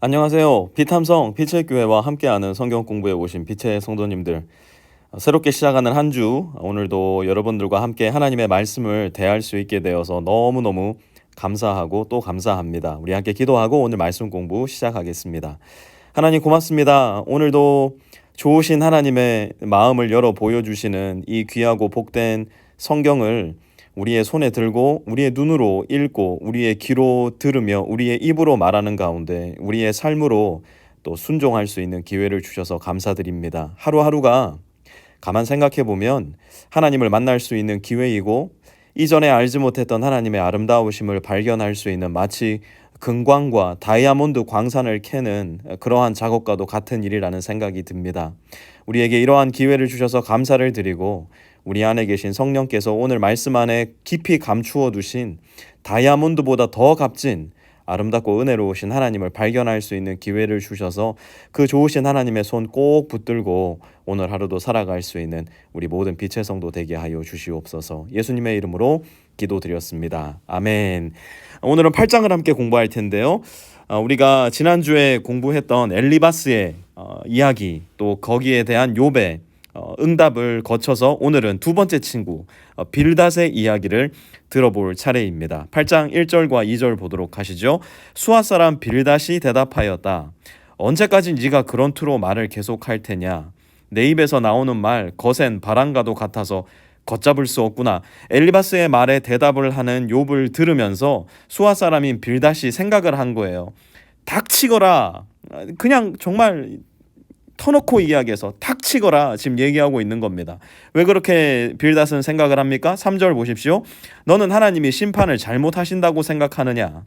안녕하세요. 비탐성 빛의 교회와 함께하는 성경 공부에 오신 빛의 성도님들. 새롭게 시작하는 한 주 오늘도 여러분들과 함께 하나님의 말씀을 대할 수 있게 되어서 너무너무 감사하고 또 감사합니다. 우리 함께 기도하고 오늘 말씀 공부 시작하겠습니다. 하나님 고맙습니다. 오늘도 좋으신 하나님의 마음을 열어 보여주시는 이 귀하고 복된 성경을 우리의 손에 들고 우리의 눈으로 읽고 우리의 귀로 들으며 우리의 입으로 말하는 가운데 우리의 삶으로 또 순종할 수 있는 기회를 주셔서 감사드립니다. 하루하루가 가만 생각해 보면 하나님을 만날 수 있는 기회이고 이전에 알지 못했던 하나님의 아름다우심을 발견할 수 있는 마치 금광과 다이아몬드 광산을 캐는 그러한 작업과도 같은 일이라는 생각이 듭니다. 우리에게 이러한 기회를 주셔서 감사를 드리고 우리 안에 계신 성령께서 오늘 말씀 안에 깊이 감추어 두신 다이아몬드보다 더 값진 아름답고 은혜로우신 하나님을 발견할 수 있는 기회를 주셔서 그 좋으신 하나님의 손 꼭 붙들고 오늘 하루도 살아갈 수 있는 우리 모든 빛의 성도 되게 하여 주시옵소서. 예수님의 이름으로 기도드렸습니다. 아멘. 오늘은 8장을 함께 공부할 텐데요. 어, 우리가 지난주에 공부했던 엘리바스의 어, 이야기 또 거기에 대한 요배 어, 응답을 거쳐서 오늘은 두 번째 친구 빌닷의 이야기를 들어볼 차례입니다. 8장 1절과 2절 보도록 하시죠. 수아 사람 빌닷이 대답하였다. 언제까지 네가 그런 투로 말을 계속할 테냐? 내 입에서 나오는 말 거센 바람과도 같아서 걷잡을 수 없구나. 엘리바스의 말에 대답을 하는 욥을 들으면서 수아 사람인 빌닷이 생각을 한 거예요. 닥치거라. 그냥 정말 터놓고 이야기해서 탁 치거라 지금 얘기하고 있는 겁니다. 왜 그렇게 빌닷은 생각을 합니까? 3절 보십시오. 너는 하나님이 심판을 잘못하신다고 생각하느냐?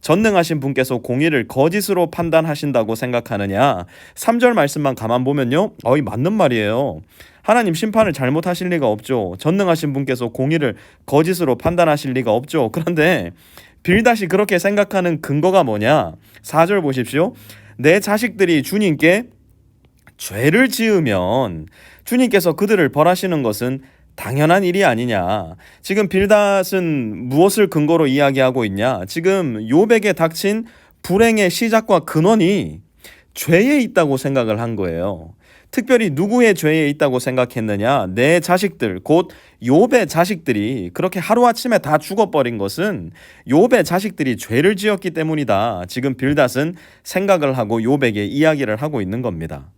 전능하신 분께서 공의를 거짓으로 판단하신다고 생각하느냐? 3절 말씀만 가만 보면요. 어이 맞는 말이에요. 하나님 심판을 잘못하실 리가 없죠. 전능하신 분께서 공의를 거짓으로 판단하실 리가 없죠. 그런데 빌닷이 그렇게 생각하는 근거가 뭐냐? 4절 보십시오. 내 자식들이 주님께 죄를 지으면 주님께서 그들을 벌하시는 것은 당연한 일이 아니냐. 지금 빌닷은 무엇을 근거로 이야기하고 있냐? 지금 요백에 닥친 불행의 시작과 근원이 죄에 있다고 생각을 한 거예요. 특별히 누구의 죄에 있다고 생각했느냐? 내 자식들, 곧 욥의 자식들이 그렇게 하루아침에 다 죽어버린 것은 욥의 자식들이 죄를 지었기 때문이다. 지금 빌닷은 생각을 하고 욥에게 이야기를 하고 있는 겁니다.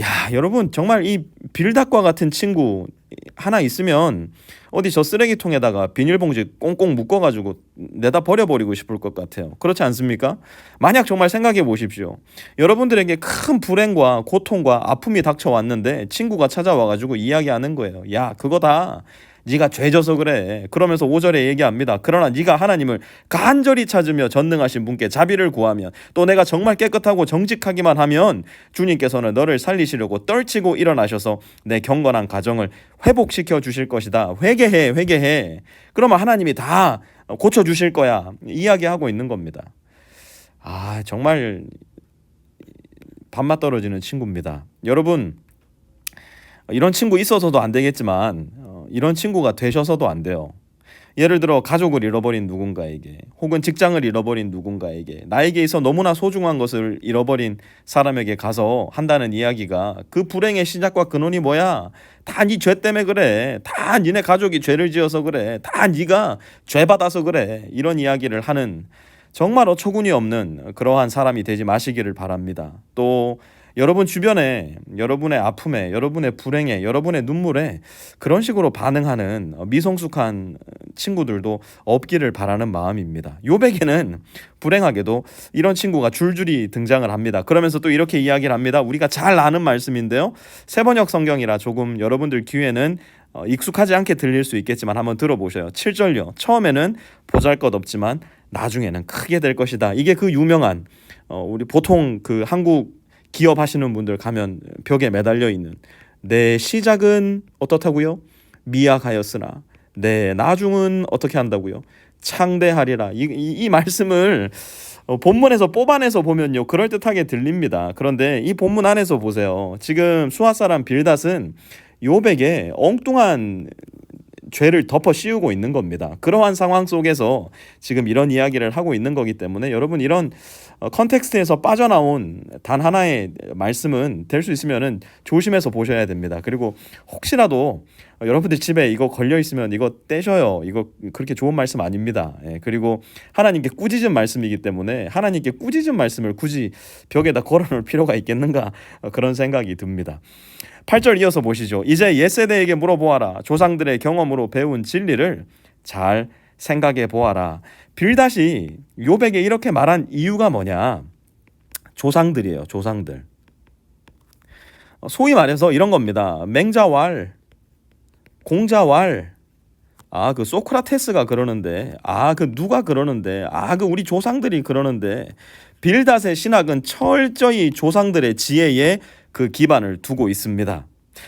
야, 여러분 정말 이 빌닷과 같은 친구 하나 있으면 어디 저 쓰레기통에다가 비닐봉지 꽁꽁 묶어가지고 내다 버려버리고 싶을 것 같아요. 그렇지 않습니까? 만약 정말 생각해 보십시오. 여러분들에게 큰 불행과 고통과 아픔이 닥쳐왔는데 친구가 찾아와가지고 이야기하는 거예요. 야, 그거 다 네가 죄져서 그래. 그러면서 5절에 얘기합니다. 그러나 네가 하나님을 간절히 찾으며 전능하신 분께 자비를 구하면 또 내가 정말 깨끗하고 정직하기만 하면 주님께서는 너를 살리시려고 떨치고 일어나셔서 내 경건한 가정을 회복시켜 주실 것이다. 회개해, 회개해. 그러면 하나님이 다 고쳐 주실 거야. 이야기하고 있는 겁니다. 아, 정말 밥맛 떨어지는 친구입니다. 여러분 이런 친구 있어서도 안 되겠지만 이런 친구가 되셔서도 안 돼요. 예를 들어 가족을 잃어버린 누군가에게 혹은 직장을 잃어버린 누군가에게 나에게 있어 너무나 소중한 것을 잃어버린 사람에게 가서 한다는 이야기가 그 불행의 시작과 근원이 뭐야? 다 네 죄 때문에 그래. 다 니네 가족이 죄를 지어서 그래. 다 네가 죄 받아서 그래. 이런 이야기를 하는 정말 어처구니 없는 그러한 사람이 되지 마시기를 바랍니다. 또 여러분 주변에 여러분의 아픔에 여러분의 불행에 여러분의 눈물에 그런 식으로 반응하는 미성숙한 친구들도 없기를 바라는 마음입니다. 요백에는 불행하게도 이런 친구가 줄줄이 등장을 합니다. 그러면서 또 이렇게 이야기를 합니다. 우리가 잘 아는 말씀인데요. 세번역 성경이라 조금 여러분들 귀에는 어, 익숙하지 않게 들릴 수 있겠지만 한번 들어보셔요. 7절요. 처음에는 보잘 것 없지만 나중에는 크게 될 것이다. 이게 그 유명한 어, 우리 보통 그 한국 기업 하시는 분들 가면 벽에 매달려 있는 내 시작은 어떻다고요? 미약하였으나 내 나중은 어떻게 한다고요? 창대하리라. 이, 이, 이 말씀을 어, 본문에서 뽑아내서 보면요 그럴듯하게 들립니다. 그런데 이 본문 안에서 보세요. 지금 수아 사람 빌닷은 요백에 엉뚱한 죄를 덮어 씌우고 있는 겁니다. 그러한 상황 속에서 지금 이런 이야기를 하고 있는 거기 때문에 여러분 이런 어, 컨텍스트에서 빠져나온 단 하나의 말씀은 될 수 있으면은 조심해서 보셔야 됩니다. 그리고 혹시라도 어, 여러분들 집에 이거 걸려 있으면 이거 떼셔요. 이거 그렇게 좋은 말씀 아닙니다. 예, 그리고 하나님께 꾸짖은 말씀이기 때문에 하나님께 꾸짖은 말씀을 굳이 벽에다 걸어놓을 필요가 있겠는가 어, 그런 생각이 듭니다. 8절 이어서 보시죠. 이제 옛세대에게 물어보아라. 조상들의 경험으로 배운 진리를 잘 생각해 보아라. 빌다시 요백에 이렇게 말한 이유가 뭐냐? 조상들이에요. 조상들. 소위 말해서 이런 겁니다. 맹자왈, 공자왈. 아, 그 소크라테스가 그러는데, 아, 그 누가 그러는데, 아, 그 우리 조상들이 그러는데, 빌닷의 신학은 철저히 조상들의 지혜에 그 기반을 두고 있습니다.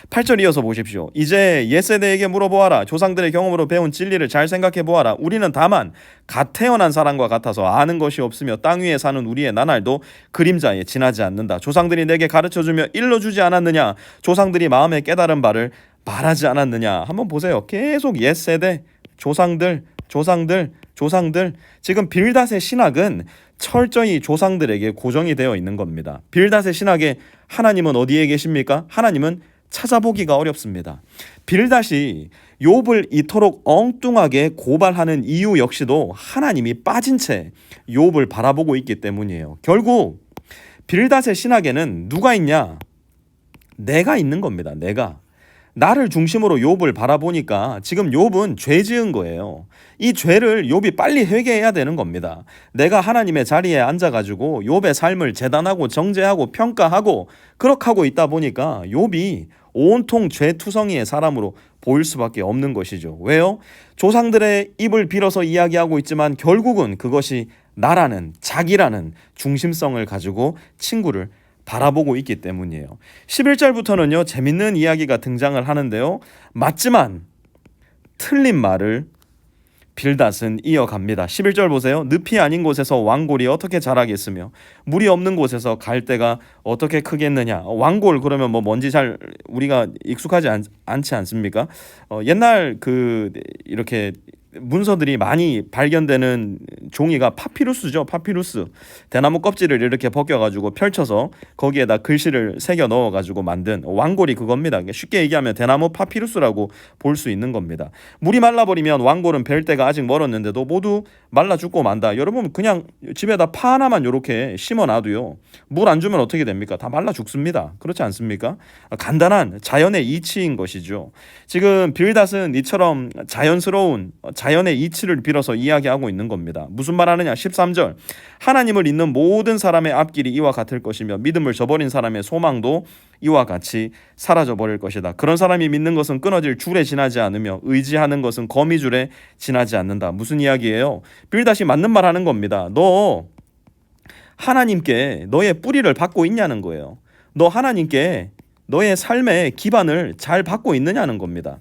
8절 이어서 보십시오. 이제 옛세대에게 물어보아라. 조상들의 경험으로 배운 진리를 잘 생각해 보아라. 우리는 다만 갓 태어난 사람과 같아서 아는 것이 없으며 땅 위에 사는 우리의 나날도 그림자에 지나지 않는다. 조상들이 내게 가르쳐 주며 일러 주지 않았느냐? 조상들이 마음에 깨달은 바를 말하지 않았느냐? 한번 보세요. 계속 옛 세대 조상들 조상들 조상들 지금 빌닷의 신학은 철저히 조상들에게 고정이 되어 있는 겁니다. 빌닷의 신학에 하나님은 어디에 계십니까? 하나님은 찾아보기가 어렵습니다. 빌닷이 욥을 이토록 엉뚱하게 고발하는 이유 역시도 하나님이 빠진 채 욥을 바라보고 있기 때문이에요. 결국 빌닷의 신학에는 누가 있냐? 내가 있는 겁니다. 내가. 나를 중심으로 욥을 바라보니까 지금 욥은 죄 지은 거예요. 이 죄를 욥이 빨리 회개해야 되는 겁니다. 내가 하나님의 자리에 앉아 가지고 욥의 삶을 재단하고 정죄하고 평가하고 그렇게 하고 있다 보니까 욥이 온통 죄투성이의 사람으로 보일 수밖에 없는 것이죠. 왜요? 조상들의 입을 빌어서 이야기하고 있지만 결국은 그것이 나라는 자기라는 중심성을 가지고 친구를 바라보고 있기 때문이에요. 11절부터는요, 재밌는 이야기가 등장을 하는데요. 맞지만 틀린 말을 빌닷은 이어갑니다. 11절 보세요. 늪이 아닌 곳에서 왕골이 어떻게 자라겠으며 물이 없는 곳에서 갈대가 어떻게 크겠느냐. 왕골 그러면 뭐 뭔지 잘 우리가 익숙하지 않, 않지 않습니까? 어, 옛날 그 이렇게 문서들이 많이 발견되는 종이가 파피루스죠. 파피루스. 대나무 껍질을 이렇게 벗겨가지고 펼쳐서 거기에다 글씨를 새겨 넣어가지고 만든 왕골이 그겁니다. 쉽게 얘기하면 대나무 파피루스라고 볼 수 있는 겁니다. 물이 말라버리면 왕골은 벨 때가 아직 멀었는데도 모두 말라 죽고 만다. 여러분 그냥 집에다 파 하나만 이렇게 심어놔도요. 물 안 주면 어떻게 됩니까? 다 말라 죽습니다. 그렇지 않습니까? 간단한 자연의 이치인 것이죠. 지금 빌닷은 이처럼 자연스러운 자연의 이치를 빌어서 이야기하고 있는 겁니다. 무슨 말 하느냐? 13절. 하나님을 잊는 모든 사람의 앞길이 이와 같을 것이며 믿음을 저버린 사람의 소망도 이와 같이 사라져 버릴 것이다. 그런 사람이 믿는 것은 끊어질 줄에 지나지 않으며 의지하는 것은 거미줄에 지나지 않는다. 무슨 이야기예요? 빌다시 맞는 말 하는 겁니다. 너 하나님께 너의 뿌리를 받고 있냐는 거예요. 너 하나님께 너의 삶의 기반을 잘 받고 있느냐는 겁니다.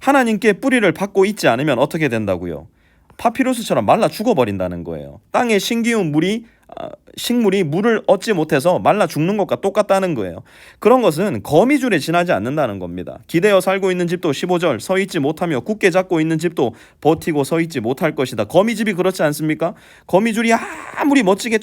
하나님께 뿌리를 받고 있지 않으면 어떻게 된다고요? 파피루스처럼 말라 죽어버린다는 거예요. 땅에 신기운 물이 아, 식물이 물을 얻지 못해서 말라 죽는 것과 똑같다는 거예요. 그런 것은 거미줄에 지나지 않는다는 겁니다. 기대어 살고 있는 집도 15절 서 있지 못하며 굳게 잡고 있는 집도 버티고 서 있지 못할 것이다. 거미집이 그렇지 않습니까? 거미줄이 아무리 멋지게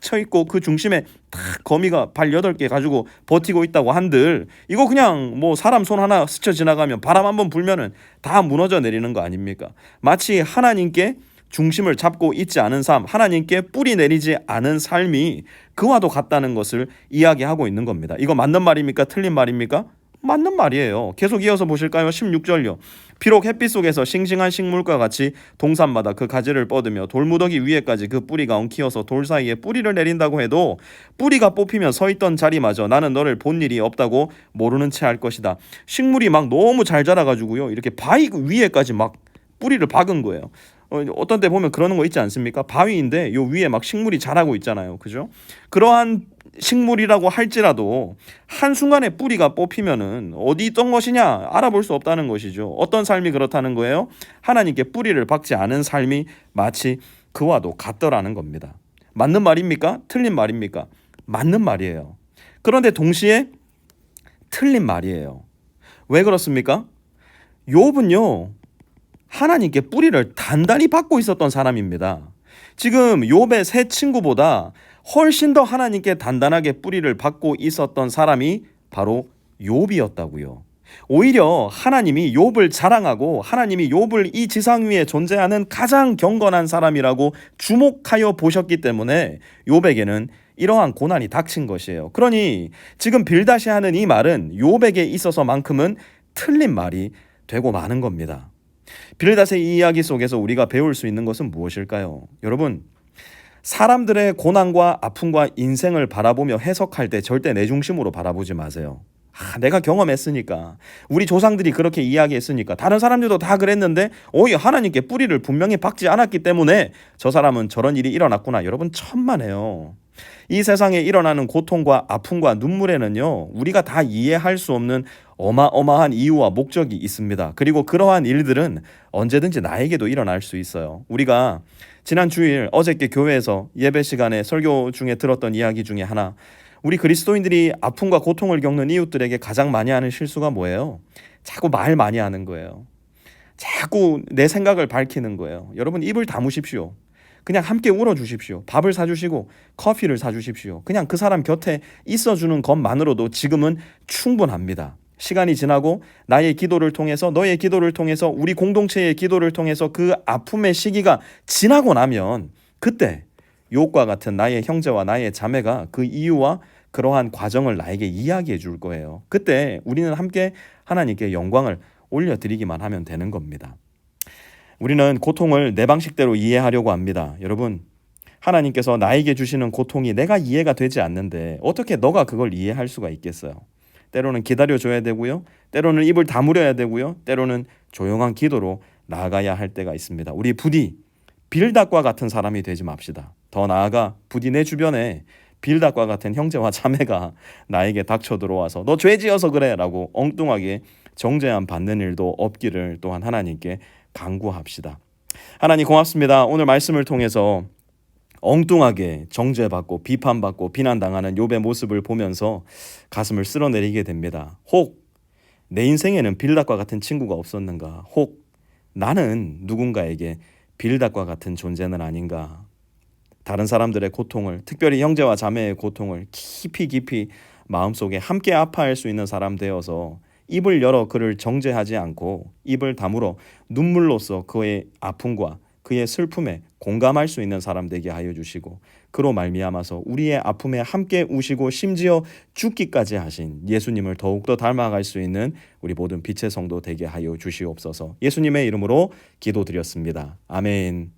쫙쳐 있고 그 중심에 탁 거미가 발 여덟 개 가지고 버티고 있다고 한들 이거 그냥 뭐 사람 손 하나 스쳐 지나가면 바람 한 번 불면은 다 무너져 내리는 거 아닙니까? 마치 하나님께 중심을 잡고 있지 않은 삶, 하나님께 뿌리 내리지 않은 삶이 그와도 같다는 것을 이야기하고 있는 겁니다. 이거 맞는 말입니까? 틀린 말입니까? 맞는 말이에요. 계속 이어서 보실까요? 16절요. 비록 햇빛 속에서 싱싱한 식물과 같이 동산마다 그 가지를 뻗으며 돌무더기 위에까지 그 뿌리가 엉키어서 돌 사이에 뿌리를 내린다고 해도 뿌리가 뽑히면 서 있던 자리마저 나는 너를 본 일이 없다고 모르는 채 할 것이다. 식물이 막 너무 잘 자라가지고요. 이렇게 바위 위에까지 막 뿌리를 박은 거예요. 어, 어떤 때 보면 그러는 거 있지 않습니까? 바위인데 요 위에 막 식물이 자라고 있잖아요. 그죠? 그러한 식물이라고 할지라도 한순간에 뿌리가 뽑히면은 어디 있던 것이냐 알아볼 수 없다는 것이죠. 어떤 삶이 그렇다는 거예요? 하나님께 뿌리를 박지 않은 삶이 마치 그와도 같더라는 겁니다. 맞는 말입니까? 틀린 말입니까? 맞는 말이에요. 그런데 동시에 틀린 말이에요. 왜 그렇습니까? 욥은요. 하나님께 뿌리를 단단히 받고 있었던 사람입니다. 지금 욥의 세 친구보다 훨씬 더 하나님께 단단하게 뿌리를 받고 있었던 사람이 바로 욥이었다고요. 오히려 하나님이 욥을 자랑하고 하나님이 욥을 이 지상 위에 존재하는 가장 경건한 사람이라고 주목하여 보셨기 때문에 욥에게는 이러한 고난이 닥친 것이에요. 그러니 지금 빌다시 하는 이 말은 욥에게 있어서만큼은 틀린 말이 되고 마는 겁니다. 이 이야기 속에서 우리가 배울 수 있는 것은 무엇일까요? 여러분, 사람들의 고난과 아픔과 인생을 바라보며 해석할 때 절대 내 중심으로 바라보지 마세요. 아, 내가 경험했으니까 우리 조상들이 그렇게 이야기했으니까 다른 사람들도 다 그랬는데 오히려 하나님께 뿌리를 분명히 박지 않았기 때문에 저 사람은 저런 일이 일어났구나. 여러분 천만에요. 이 세상에 일어나는 고통과 아픔과 눈물에는요, 우리가 다 이해할 수 없는 어마어마한 이유와 목적이 있습니다. 그리고 그러한 일들은 언제든지 나에게도 일어날 수 있어요. 우리가 지난 주일 어저께 교회에서 예배 시간에 설교 중에 들었던 이야기 중에 하나, 우리 그리스도인들이 아픔과 고통을 겪는 이웃들에게 가장 많이 하는 실수가 뭐예요? 자꾸 말 많이 하는 거예요. 자꾸 내 생각을 밝히는 거예요. 여러분 입을 다무십시오. 그냥 함께 울어 주십시오. 밥을 사 주시고 커피를 사 주십시오. 그냥 그 사람 곁에 있어 주는 것만으로도 지금은 충분합니다. 시간이 지나고 나의 기도를 통해서 너의 기도를 통해서 우리 공동체의 기도를 통해서 그 아픔의 시기가 지나고 나면 그때 욕과 같은 나의 형제와 나의 자매가 그 이유와 그러한 과정을 나에게 이야기해 줄 거예요. 그때 우리는 함께 하나님께 영광을 올려드리기만 하면 되는 겁니다. 우리는 고통을 내 방식대로 이해하려고 합니다. 여러분, 하나님께서 나에게 주시는 고통이 내가 이해가 되지 않는데 어떻게 너가 그걸 이해할 수가 있겠어요? 때로는 기다려줘야 되고요. 때로는 입을 다물어야 되고요. 때로는 조용한 기도로 나아가야 할 때가 있습니다. 우리 부디 빌닷과 같은 사람이 되지 맙시다. 더 나아가 부디 내 주변에 빌닷과 같은 형제와 자매가 나에게 닥쳐 들어와서 너 죄 지어서 그래 라고 엉뚱하게 정죄함 받는 일도 없기를 또한 하나님께 간구합시다. 하나님 고맙습니다. 오늘 말씀을 통해서 엉뚱하게 정죄받고 비판받고 비난당하는 욥의 모습을 보면서 가슴을 쓸어내리게 됩니다. 혹 내 인생에는 빌닷과 같은 친구가 없었는가? 혹 나는 누군가에게 빌닷과 같은 존재는 아닌가? 다른 사람들의 고통을, 특별히 형제와 자매의 고통을 깊이 깊이 마음속에 함께 아파할 수 있는 사람 되어서 입을 열어 그를 정죄하지 않고 입을 다물어 눈물로써 그의 아픔과 그의 슬픔에 공감할 수 있는 사람 되게 하여 주시고 그로 말미암아서 우리의 아픔에 함께 우시고 심지어 죽기까지 하신 예수님을 더욱더 닮아갈 수 있는 우리 모든 빛의 성도 되게 하여 주시옵소서. 예수님의 이름으로 기도드렸습니다. 아멘.